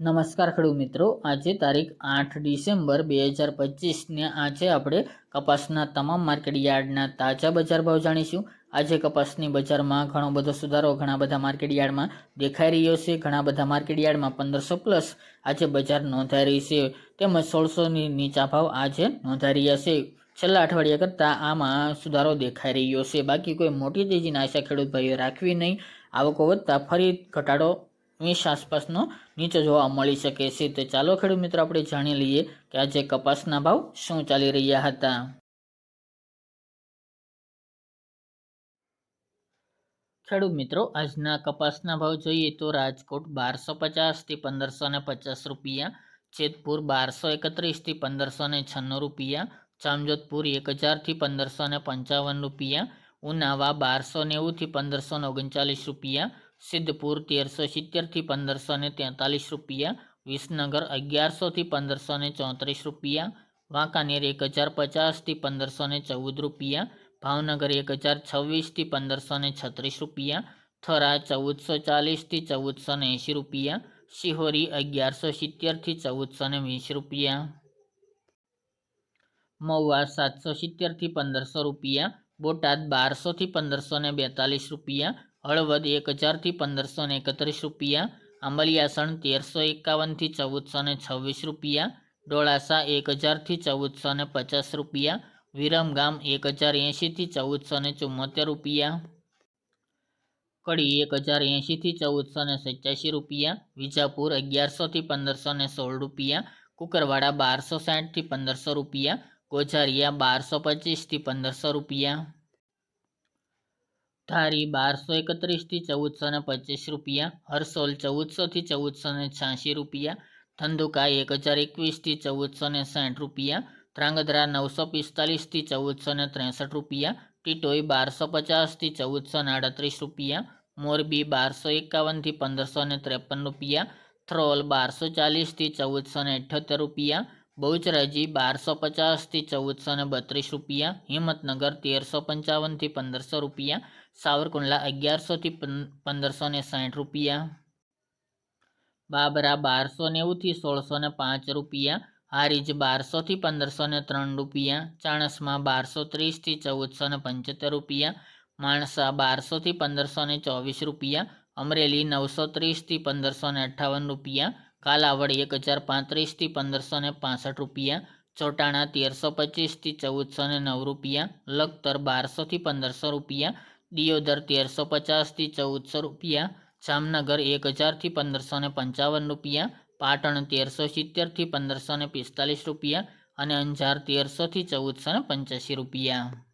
નમસ્કાર ખેડૂત મિત્રો. આજે તારીખ આઠ ડિસેમ્બર બે હજાર પચીસને આજે આપણે કપાસના તમામ માર્કેટ યાર્ડના તાજા બજાર ભાવ જાણીશું. આજે કપાસની બજારમાં ઘણો બધો સુધારો ઘણા બધા માર્કેટ યાર્ડમાં દેખાઈ રહ્યો છે. ઘણા બધા માર્કેટ યાર્ડમાં પંદરસો પ્લસ આજે બજાર નોંધાઈ રહી છે. તેમજ સોળસોની નીચા ભાવ આજે નોંધાઈ રહ્યા છે. છેલ્લા અઠવાડિયા કરતાં આમાં સુધારો દેખાઈ રહ્યો છે. બાકી કોઈ મોટી તેજીના આશા ખેડૂત ભાઈઓ રાખવી નહીં. આવકો વધતા ફરી ઘટાડો વીસ આસપાસનો નીચે જોવા મળી શકે છે. તો ચાલો ખેડૂત મિત્રો, આપણે જાણી લઈએ કે આજે કપાસના ભાવ શું ચાલી રહ્યા હતા. ખેડૂત મિત્રો, આજના કપાસના ભાવ જોઈએ તો રાજકોટ બારસો પચાસથી પંદરસો ને પચાસ રૂપિયા, જેતપુર બારસો એકત્રીસથી પંદરસો ને છન્નું રૂપિયા, જામજોધપુર એક હજારથી પંદરસો ને પંચાવન રૂપિયા, ઉનાવા બારસો નેવુંથી પંદરસો ઓગણચાલીસ રૂપિયા સિદ્ધપુર તેરસો સિત્તેરથી પંદરસો ને તેતાલીસ રૂપિયા, વિસનગર અગિયારસોથી પંદરસો ને ચોત્રીસ રૂપિયા, વાંકાનેર એક હજાર પચાસથી પંદરસો ને ચૌદ રૂપિયા, ભાવનગર એક હજાર છવ્વીસથી પંદરસો ને છત્રીસ રૂપિયા, થરા ચૌદસો ચાલીસથી ચૌદસો ને એંશી રૂપિયા, શિહોરી અગિયારસો સિત્તેરથી ચૌદસો ને વીસ રૂપિયા. મહુવા સાતસો સિત્તેરથી પંદરસો રૂપિયા, બોટાદ બારસોથી પંદરસો ને બેતાલીસ રૂપિયા હળવદ એક હજારથી પંદરસો ને એકત્રીસ રૂપિયા આંબલિયાસણ તેરસો એકાવનથી ચૌદસો ને છવ્વીસ રૂપિયા, ડોળાસા એક હજારથી ચૌદસો ને પચાસ રૂપિયા વિરમગામ એક હજાર એંશીથી ચૌદસો ને ચુમ્મોતેર રૂપિયા. કડી એક હજાર એંશીથી ચૌદસો ને સત્યાસી રૂપિયા, વિજાપુર અગિયારસોથી પંદરસો ને સોળ રૂપિયા, કુકરવાડા બારસો સાઠથી પંદરસો રૂપિયા ગોઝારિયા બારસો પચીસથી પંદરસો રૂપિયા. ધારી બારસો એકત્રીસથી ચૌદસો ને પચીસ રૂપિયા. હરસોલ ચૌદસોથી ચૌદસો ને છ્યાસી રૂપિયા. ધંધુકા એક હજાર એકવીસથી ચૌદસો ને સાઠ રૂપિયા. ધ્રાંગધ્રા નવસો પિસ્તાલીસથી ચૌદસો ને ત્રેસઠ રૂપિયા. ટીટોઈ બારસો પચાસથી ચૌદસો ને આડત્રીસ રૂપિયા. મોરબી બારસો એકાવનથી પંદરસો ને ત્રેપન રૂપિયા. થ્રોલ બારસો ચાલીસથી ચૌદસો ને અઠ્યોતેર રૂપિયા. બહુચરાજી બારસો પચાસથી ચૌદસો ને બત્રીસ રૂપિયા, હિંમતનગર તેરસો પંચાવનથી પંદરસો રૂપિયા, સાવરકુંડલા અગિયારસોથી પંદરસો ને સાઠ રૂપિયા. બાબરા બારસો નેવુંથી સોળસો ને પાંચ રૂપિયા, હારીજ બારસોથી પંદરસો ને ત્રણ રૂપિયા, ચાણસમાં બારસો ત્રીસથી ચૌદસો ને પંચોતેર રૂપિયા, માણસા બારસોથી પંદરસો ને ચોવીસ રૂપિયા, અમરેલી નવસો ત્રીસથી પંદરસો ને અઠ્ઠાવન રૂપિયા કાલાવડ એક હજાર પાંત્રીસથી પંદરસો ને પાસઠ રૂપિયા, ચોટાણા તેરસો પચીસથી ચૌદસો ને નવ રૂપિયા, લખતર બારસોથી પંદરસો રૂપિયા, દિયોદર તેરસો પચાસથી ચૌદસો રૂપિયા, જામનગર એક હજારથી પંદરસો ને પંચાવન રૂપિયા, પાટણ તેરસો સિત્તેરથી પંદરસો ને પિસ્તાલીસ રૂપિયા અને અંજાર તેરસોથી ચૌદસો ને પંચ્યાસી રૂપિયા.